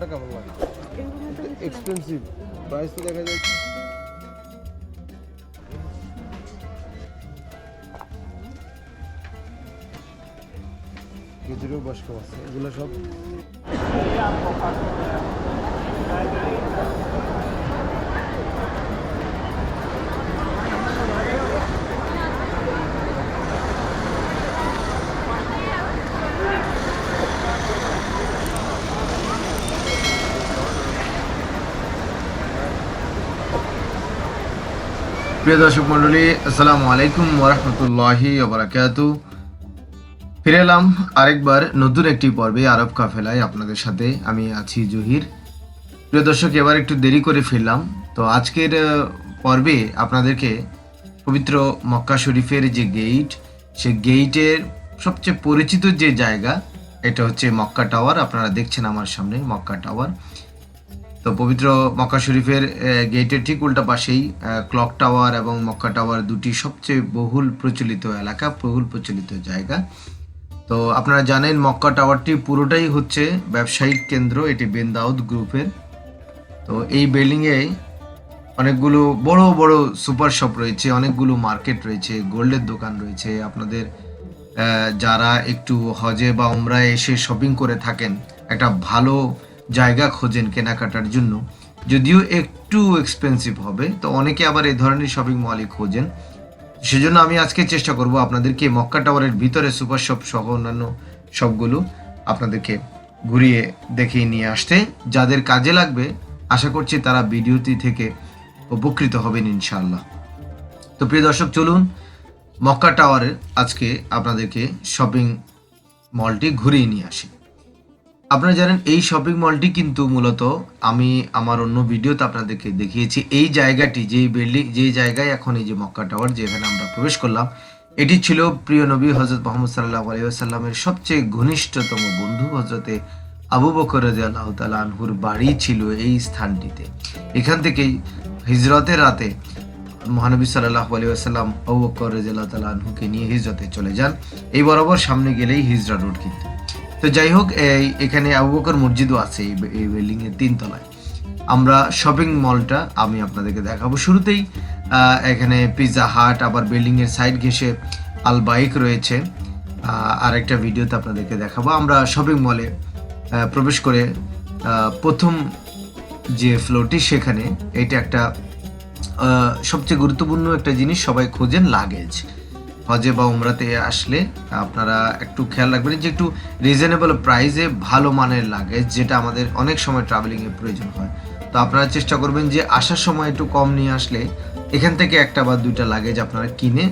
কাপড়টা কেমন লাগে? এক্সপেন্সিভ প্রাইস তো দেখা যাচ্ছে। খেজুরেও বাস আছে এগুলো সব প্রিয় দর্শক মন্ডলী আসসালামু আলাইকুম ওরহমতুল্লাহি ওবরাকাতু ফিরে এলাম আরেকবার নতুন একটি পর্বে আরব কাফেলায় আপনাদের সাথে। আমি আছি জহির। প্রিয় দর্শক, এবার একটু দেরি করে ফিরলাম। তো আজকের পর্বে আপনাদেরকে পবিত্র মক্কা শরীফের যে গেট সে গেইটের সবচেয়ে পরিচিত যে জায়গা, এটা হচ্ছে মক্কা টাওয়ার আপনারা দেখছেন আমার সামনে মক্কা টাওয়ার তো পবিত্র মক্কা শরীফের গেটের ঠিক উল্টা পাশেই ক্লক টাওয়ার এবং মক্কা টাওয়ার দুটি সবচেয়ে বহুল প্রচলিত এলাকা, বহুল প্রচলিত জায়গা। তো আপনারা জানেন মক্কা টাওয়ারটি পুরোটাই হচ্ছে ব্যবসায়িক কেন্দ্র, এটি বেন্দাউদ গ্রুপের। তো এই বিল্ডিংয়ে অনেকগুলো বড় বড় সুপার শপ রয়েছে, অনেকগুলো মার্কেট রয়েছে, গোল্ডের দোকান রয়েছে। আপনাদের যারা একটু হজে বা উমরায় এসে শপিং করে থাকেন, একটা ভালো জায়গা খোঁজেন কেনাকাটার জন্য। যদিও একটু এক্সপেন্সিভ হবে, তো অনেকে আবার এই ধরনের শপিং মলই খোঁজেন। সেজন্য আমি আজকে চেষ্টা করব আপনাদেরকে মক্কা টাওয়ারের ভিতরে সুপার শপ সহ অন্যান্য সবগুলো আপনাদেরকে ঘুরিয়ে দেখিয়ে নিয়ে আসতে। যাদের কাজে লাগবে, আশা করছি তারা ভিডিওটি থেকে উপকৃত হবেন ইনশাআল্লাহ। তো প্রিয় দর্শক, চলুন মক্কা টাওয়ারের আজকে আপনাদেরকে শপিং মলটি ঘুরিয়ে নিয়ে আসি। আপনারা জানেন এই শপিং মলটি কিন্তু মূলত আমি আমার অন্য ভিডিওতে আপনাদেরকে দেখিয়েছি। এই জায়গাটি, যেই বিল্ডিং যেই জায়গায় এখন এই যে মক্কা টাওয়ার যেখানে আমরা প্রবেশ করলাম, এটি ছিল প্রিয় নবী হজরত মোহাম্মদ সাল্লাহ আলিয়াল্লামের সবচেয়ে ঘনিষ্ঠতম বন্ধু। হজরতে আবু বকর রাজি আল্লাহ আনহুর বাড়ি ছিল এই স্থানটিতে। এখান থেকেই হিজরতের রাতে মহানবী সাল্লাহ আলিয়াল্লাম আবু বকর রাজি আল্লাহ আনহুকে নিয়ে হিজরতে চলে যান। এই বরাবর সামনে গেলেই হিজরা রোড কিন্তু। তো যাই হোক, এই এখানে আবু বকর মসজিদও আছে এই এই বিল্ডিং এর তিনতলায়। আমরা শপিং মলটা আমি আপনাদেরকে দেখাবো শুরুতেই। এখানে পিৎজা হাট আবার বিল্ডিং এর সাইড ঘেসে আল বাইক রয়েছে। আর একটা ভিডিওতে আপনাদেরকে দেখাবো। আমরা শপিং মলে প্রবেশ করে প্রথম যে ফ্লোরটি সেখানে, এটা একটা সবচেয়ে গুরুত্বপূর্ণ একটা জিনিস, সবাই খোঁজেন লাগেজ হজে বা উমরাতে আসলে আপনারা একটু খেয়াল রাখবেন যে একটু রিজনেবল প্রাইসে ভালো মানের লাগেজ যেটা আমাদের অনেক সময় ট্রাভেলিংয়ে প্রয়োজন হয়। তো আপনারা চেষ্টা করবেন যে আসার সময় একটু কম নিয়ে আসলে এখান থেকে একটা বা দুইটা লাগেজ আপনারা কিনে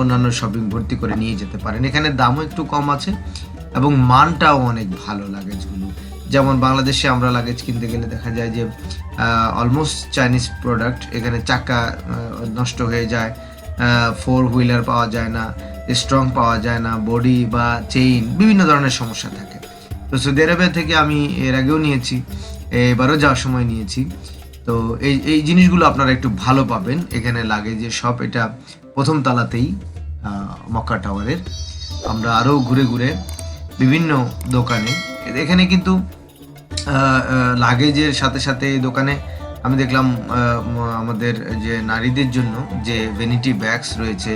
অন্যান্য শপিং ভর্তি করে নিয়ে যেতে পারেন। এখানে দামও একটু কম আছে এবং মানটাও অনেক ভালো লাগেজগুলো যেমন বাংলাদেশে আমরা লাগেজ কিনতে গেলে দেখা যায় যে অলমোস্ট চাইনিজ প্রোডাক্ট এখানে চাকা নষ্ট হয়ে যায়। ফোর হুইলার পাওয়া যায় না স্ট্রং পাওয়া যায় না বডি বা চেইন বিভিন্ন ধরনের সমস্যা থাকে। তো সৌদি আরবিয়া থেকে আমি এর আগেও নিয়েছি, এবারও যাওয়ার সময় নিয়েছি। তো এই এই জিনিসগুলো আপনারা একটু ভালো পাবেন। এখানে লাগে যে সব এটা প্রথম তালাতেই মক্কা টাওয়ারের আমরা আরও ঘুরে ঘুরে বিভিন্ন দোকানে এখানে কিন্তু লাগেজের সাথে সাথে দোকানে আমি দেখলাম আমাদের যে নারীদের জন্য যে ভেনিটি ব্যাগস রয়েছে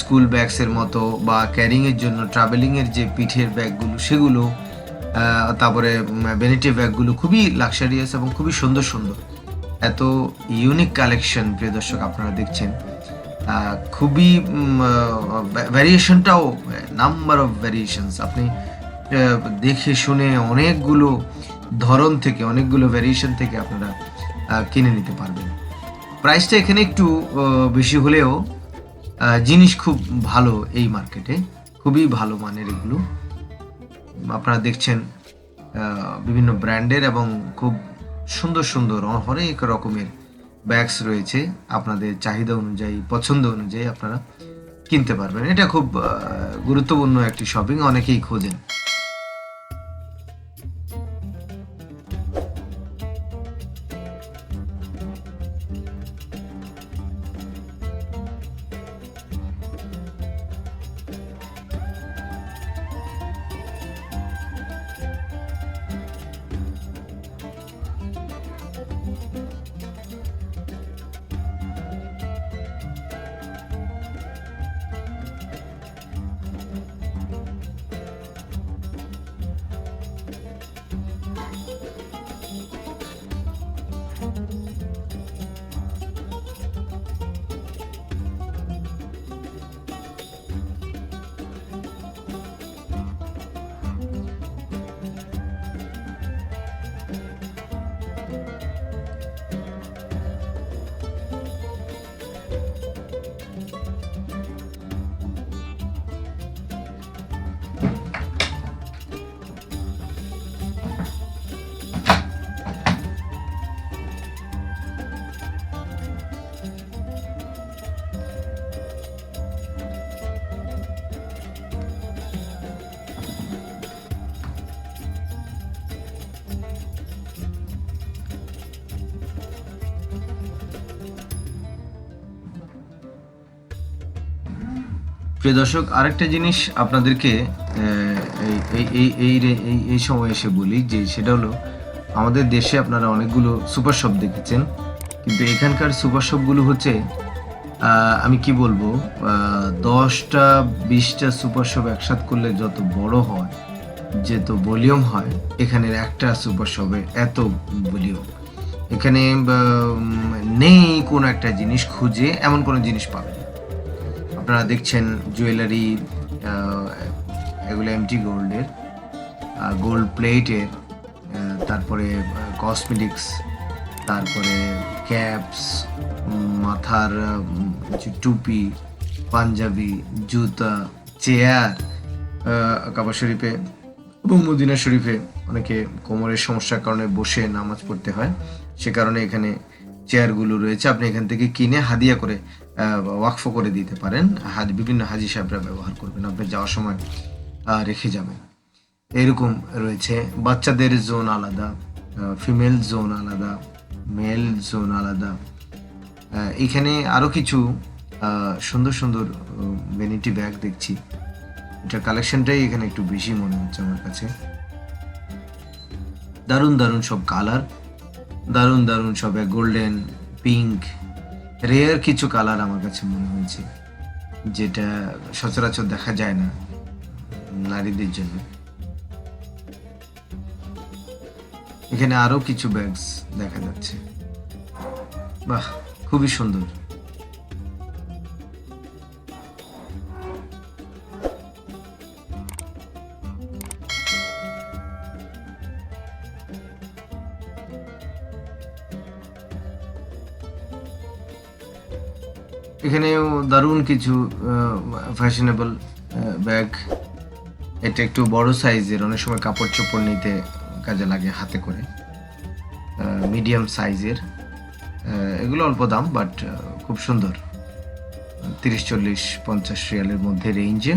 স্কুল ব্যাগসের মতো বা ক্যারিংয়ের জন্য ট্রাভেলিংয়ের যে পিঠের ব্যাগগুলো, সেগুলো তারপরে ভেনিটি ব্যাগগুলো খুবই লাক্সারিয়াস এবং খুবই সুন্দর সুন্দর। এত ইউনিক কালেকশন প্রিয় দর্শক, আপনারা দেখছেন। খুবই ভ্যারিয়েশনটাও নাম্বার অফ ভ্যারিয়েশনস আপনি দেখে শুনে অনেকগুলো ধরন থেকে, অনেকগুলো ভ্যারিয়েশন থেকে আপনারা কিনে নিতে পারবেন। প্রাইসটা এখানে একটু বেশি হলেও জিনিস খুব ভালো এই মার্কেটে খুবই ভালো মানের এগুলো। আপনারা দেখছেন বিভিন্ন ব্র্যান্ডের এবং খুব সুন্দর সুন্দর অনেক রকমের ব্যাগস রয়েছে। আপনাদের চাহিদা অনুযায়ী, পছন্দ অনুযায়ী আপনারা কিনতে পারবেন। এটা খুব গুরুত্বপূর্ণ একটি শপিং অনেকেই খোঁজেন। প্রিয় দর্শক, আরেকটা জিনিস আপনাদেরকে এই এই এই এই সময় এসে বলি যে সেটা হলো, আমাদের দেশে আপনারা অনেকগুলো সুপার শপ দেখেছেন, কিন্তু এখানকার সুপার শপগুলো হচ্ছে আমি কি বলব দশটা, বিশটা সুপার শপ একসাথ করলে যত বড় হয়, যেত ভলিউম হয়, এখানের একটা সুপার শপে এত ভলিউম এখানে নেই কোনো একটা জিনিস খুঁজে, এমন কোনো জিনিস পাবেন না। আপনারা দেখছেন জুয়েলারি এগুলো এমটি গোল্ডের গোল্ড প্লেটের তারপরে কসমেটিক্স তারপরে ক্যাপস মাথার টুপি, পাঞ্জাবি, জুতা চেয়ার কাবা শরীফে এবং মদিনা শরীফে অনেকে কোমরের সমস্যার কারণে বসে নামাজ পড়তে হয়। সে কারণে এখানে চেয়ারগুলো রয়েছে, আপনি এখান থেকে কিনে হাদিয়া করে ওয়াকফ করে দিতে পারেন। হাজ বিভিন্ন হাজি সাহেবরা ব্যবহার করবেন, আপনি যাওয়ার সময় রেখে যাবেন। এরকম রয়েছে। বাচ্চাদের জোন আলাদা ফিমেল জোন আলাদা মেল জোন আলাদা। এখানে আরও কিছু সুন্দর সুন্দর ভ্যানিটি ব্যাগ দেখছি। এটার কালেকশনটাই এখানে একটু বেশি মনে হচ্ছে আমার কাছে। দারুণ দারুণ সব কালার দারুণ দারুণ সবে গোল্ডেন পিঙ্ক রেয়ার কিছু কালার আমার কাছে মনে হয়েছে, যেটা সচরাচর দেখা যায় না নারীদের জন্য। এখানে আরও কিছু ব্যাগস দেখা যাচ্ছে। বাহ, খুবই সুন্দর। এখানেও দারুণ কিছু ফ্যাশনেবল ব্যাগ এটা একটু বড় সাইজের অনেক সময় কাপড় চোপড় নিতে কাজে লাগে হাতে করে। মিডিয়াম সাইজের এগুলো অল্প দাম বাট খুব সুন্দর। তিরিশ, চল্লিশ, পঞ্চাশ রিয়ালের মধ্যে রেঞ্জে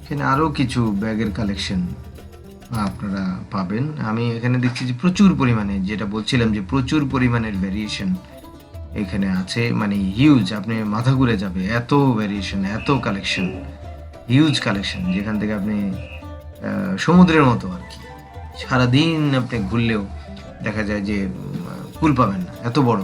এখানে আরও কিছু ব্যাগের কালেকশন আপনারা পাবেন। আমি এখানে দেখছি যে প্রচুর পরিমাণে, যেটা বলছিলাম যে প্রচুর পরিমাণের ভ্যারিয়েশন এখানে আছে। মানে হিউজ আপনি মাথা ঘুরে যাবে, এত ভ্যারিয়েশন এত কালেকশন হিউজ কালেকশন যেখান থেকে আপনি সমুদ্রের মতো আর কি। সারাদিন আপনি ঘুরলেও দেখা যায় যে কুল পাবেন না, এত বড়।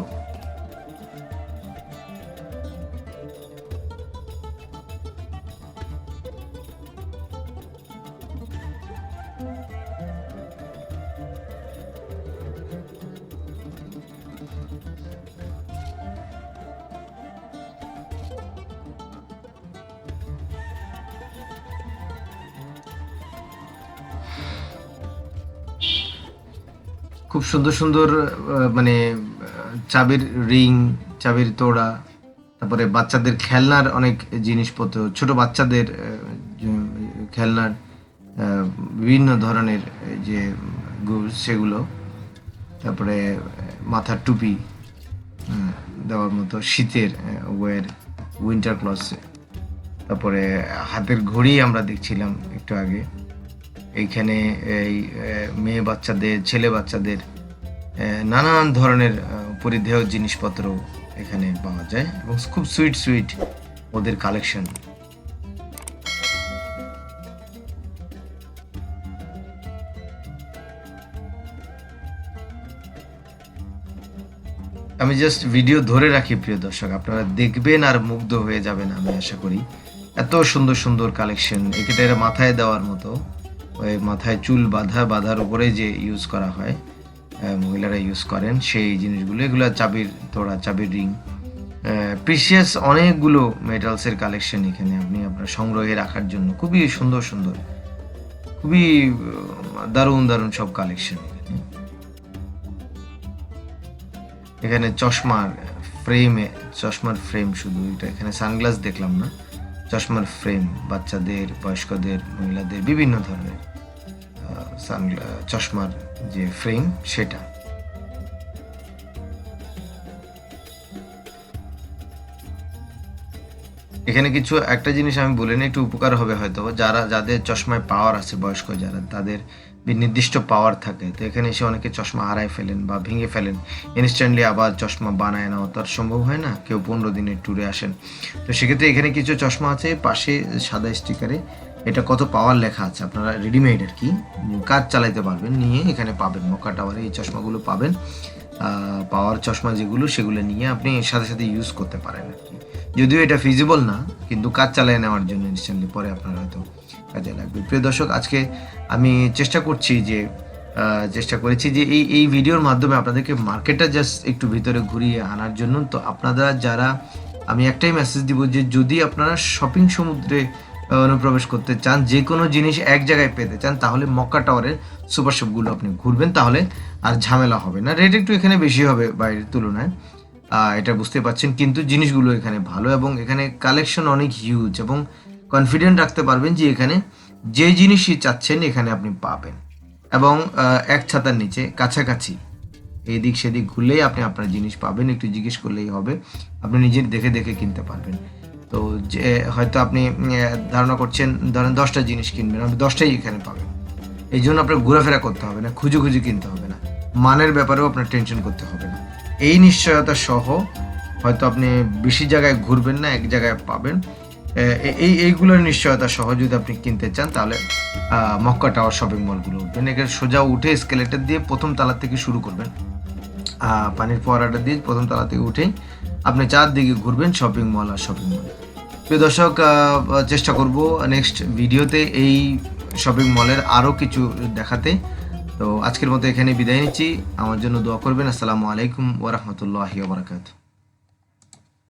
খুব সুন্দর সুন্দর মানে চাবির রিং, চাবির তোড়া, তারপরে বাচ্চাদের খেলনার অনেক জিনিসপত্র, ছোট বাচ্চাদের খেলনার বিভিন্ন ধরনের যে সেগুলো, তারপরে মাথার টুপি দেওয়ার মতো শীতের ওয়ের উইন্টার ক্লথ তারপরে হাতের ঘড়ি আমরা দেখছিলাম একটু আগে। এইখানে এই মেয়ে বাচ্চাদের, ছেলে বাচ্চাদের নানান ধরনের পরিধেয় জিনিসপত্র এখানে পাওয়া যায় এবং খুব সুইট সুইট ওদের কালেকশন। আমি জাস্ট ভিডিও ধরে রাখি, প্রিয় দর্শক। আপনারা দেখবেন আর মুগ্ধ হয়ে যাবেন, আমি আশা করি। এত সুন্দর সুন্দর কালেকশন এটা মাথায় দেওয়ার মতো। ওই মাথায় চুল বাঁধা, বাঁধার উপরে যে ইউজ করা হয় মহিলারা ইউজ করেন, সেই জিনিসগুলো, এগুলো চাবির তোড়া, চাবির রিং প্রিসিয়াস অনেকগুলো মেটালসের কালেকশন এখানে আপনি আপনার সংগ্রহে রাখার জন্য। খুবই সুন্দর সুন্দর। খুবই দারুণ দারুণ সব কালেকশন এখানে। এখানে চশমার ফ্রেমে চশমার ফ্রেম শুধু, এটা এখানে সানগ্লাস দেখলাম না। চশমার ফ্রেম বাচ্চাদের, বয়স্কদের, মহিলাদের, বিভিন্ন ধরনের চশমার যে ফ্রেম সেটা। এখানে কিছু একটা জিনিস আমি বলে নিই, একটু উপকার হবে হয়তো। যারা যাদের চশমায় পাওয়ার আছে, বয়স্ক যারা, তাদের নির্দিষ্ট পাওয়ার থাকে। তো এখানে এসে অনেকে চশমা হারায় ফেলেন বা ভেঙে ফেলেন। ইনস্ট্যান্টলি আবার চশমা বানায় নেওয়া তো আর সম্ভব হয় না, কেউ পনেরো দিনের ট্যুরে আসেন। তো সেক্ষেত্রে এখানে কিছু চশমা আছে, পাশে সাদা স্টিকারে এটা কত পাওয়ার লেখা আছে? আপনারা রেডিমেড আর কি। কাজ চালাইতে পারবেন, নিয়ে এখানে পাবেন। মক্কা টাওয়ারে এই চশমাগুলো পাবেন। পাওয়ার চশমা যেগুলো, সেগুলো নিয়ে আপনি সাথে সাথে ইউজ করতে পারেন আর কি। যদিও এটা ফিজিবল না, কিন্তু কাজ চালিয়ে নেওয়ার জন্য ইনস্ট্যান্টলি পরে আপনার হয়তো কাজে লাগবে। প্রিয় দর্শক, আজকে আমি চেষ্টা করছি যে চেষ্টা করেছি যে এই এই ভিডিওর মাধ্যমে আপনাদেরকে মার্কেটটা জাস্ট একটু ভিতরে ঘুরিয়ে আনার জন্য। তো আপনারা যারা, আমি একটাই মেসেজ দিব যে যদি আপনারা শপিং সমুদ্রে অনুপ্রবেশ করতে চান, যে কোনো জিনিস এক জায়গায় পেতে চান, তাহলে মক্কা টাওয়ারের সুপার শপগুলো আপনি ঘুরবেন, তাহলে আর ঝামেলা হবে না। রেট একটু এখানে বেশি হবে বাইরের তুলনায়। এটা বুঝতে পারছেন। কিন্তু জিনিসগুলো এখানে ভালো এবং এখানে কালেকশন অনেক হিউজ এবং কনফিডেন্ট রাখতে পারবেন যে এখানে যে জিনিসই চাচ্ছেন এখানে আপনি পাবেন। এবং এক ছাতার নিচে কাছাকাছি, এদিক সেদিক ঘুরলেই আপনি আপনার জিনিস পাবেন। একটু জিজ্ঞেস করলেই হবে। আপনি নিজে দেখে দেখে কিনতে পারবেন। তো যে, হয়তো আপনি ধারণা করছেন, ধরেন দশটা জিনিস কিনবেন, আপনি দশটাই এখানে পাবেন। এই জন্য আপনার ঘোরাফেরা করতে হবে না, খুঁজে খুঁজে কিনতে হবে না। মানের ব্যাপারেও আপনার টেনশন করতে হবে না। এই নিশ্চয়তা সহ হয়তো আপনি বেশি জায়গায় ঘুরবেন না, এক জায়গায় পাবেন। এই, এইগুলোর নিশ্চয়তা সহ যদি আপনি কিনতে চান, তাহলে মক্কা টাওয়ার শপিং মলগুলো উঠবেন। এখানে সোজা উঠে স্কেলেটার দিয়ে প্রথম তালা থেকে শুরু করবেন। পানির ফোয়ারাটা দিয়ে প্রথম তালা থেকে উঠেই আপনি চারদিকে ঘুরবেন শপিং মল আর শপিং মল। প্রিয় দর্শক চেষ্টা করব নেক্সট ভিডিওতে এই শপিং মলের আরও কিছু দেখাতে। তো আজকের মতো এখানে বিদায় নিচ্ছি। আমার জন্য দোয়া করবেন। আসসালামু আলাইকুম ওরহমতুল্লাহি ওবরাকাতু